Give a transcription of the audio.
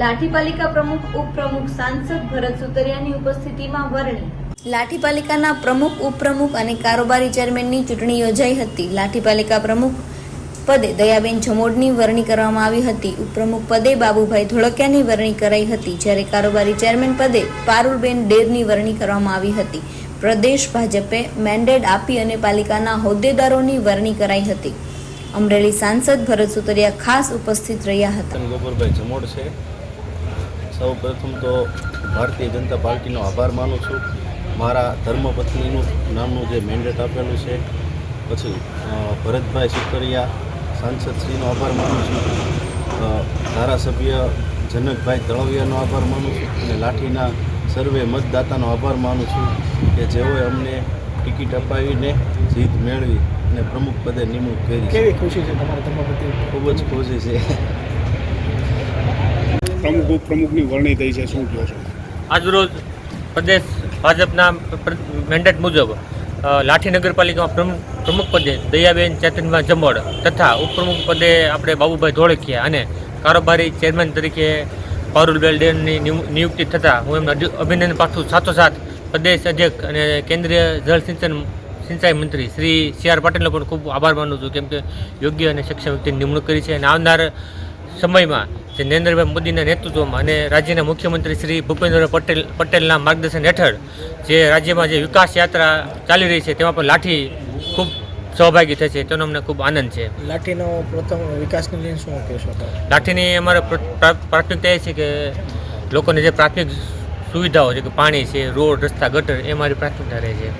લાઠી પાલિકા પ્રમુખ, ઉપપ્રમુખ, સાંસદ ભરત ઉપસ્થિતિમાં વરણી. લાઠી પ્રમુખ, ઉપપ્રમુખ અને કારોબારી ચેરમેનની ચૂંટણી યોજાઈ હતી. લાઠી પાલિકા પ્રમુખ પદે દયાબેન જમોડની વરણી કરવામાં આવી હતી. ઉપપ્રમુખ પદે બાબુભાઈ ધોળકિયાની વરણી કરાઈ હતી, જ્યારે કારોબારી ચેરમેન પદે પારુલબેન ડેરની વરણી કરવામાં આવી હતી. પ્રદેશ ભાજપે મેન્ડેટ આપી અને પાલિકાના હોદ્દેદારોની વરણી કરાઈ હતી. અમરેલી સાંસદ ભરત સુતરિયા ખાસ ઉપસ્થિત રહ્યા હતા. ગોબરભાઈ જમોડ છે. સૌ પ્રથમ તો ભારતીય જનતા પાર્ટીનો આભાર માનું છું. મારા ધર્મપત્નીનું નામનું જે મેન્ડેટ આપેલું છે પછી ભરતભાઈ સુતરિયા સાંસદશ્રીનો આભાર માનું છું. ધારાસભ્ય જનકભાઈ તળવિયાનો આભાર માનું છું અને લાઠીના સર્વે મતદાતાનો આભાર માનું છું કે જેઓએ અમને ટિકિટ અપાવીને જીત મેળવી અને પ્રમુખ પદે નિમણૂક કરી કેવી ખુશી છે તમારા ધર્મપતિ ખૂબ જ ખુશી છે. પ્રમુખ ઉપપ્રમુખની વરણી થઈ છે, શું કહો છો? આજરોજ પ્રદેશ ભાજપના મેન્ડેટ મુજબ લાઠી નગરપાલિકામાં પ્રમુખ પ્રમુખ પદે દયાબેન ચેતનભાઈ જમોડ તથા ઉપપ્રમુખ પદે આપણે બાબુભાઈ ધોળકિયા અને કારોબારી ચેરમેન તરીકે પારુલબેલ ડેનની નિયુક્તિ થતાં હું એમને અભિ- અભિનંદન પાઠવું સાથોસાથ પ્રદેશ અધ્યક્ષ અને કેન્દ્રીય જળ સિંચન, સિંચાઈ મંત્રી શ્રી સી આર પાટીલનો પણ ખૂબ આભાર માનું છું, કેમ કે યોગ્ય અને સક્ષમ વ્યક્તિની નિમણૂક કરી છે અને આવનાર સમયમાં જે નરેન્દ્રભાઈ મોદીના નેતૃત્વમાં અને રાજ્યના મુખ્યમંત્રી શ્રી ભૂપેન્દ્ર પટેલ પટેલના માર્ગદર્શન હેઠળ જે રાજ્યમાં જે વિકાસ યાત્રા ચાલી રહી છે તેમાં પણ લાઠી ખૂબ સહભાગી થશે તેનો અમને ખૂબ આનંદ છે. લાઠીનો પ્રથમ વિકાસની લઈને શું કહેશો લાઠીની અમારે પ્રાથમિકતા એ છે કે લોકોને જે પ્રાથમિક સુવિધાઓ છે કે પાણી છે રોડ રસ્તા ગટર એ મારી પ્રાથમિકતા રહે છે.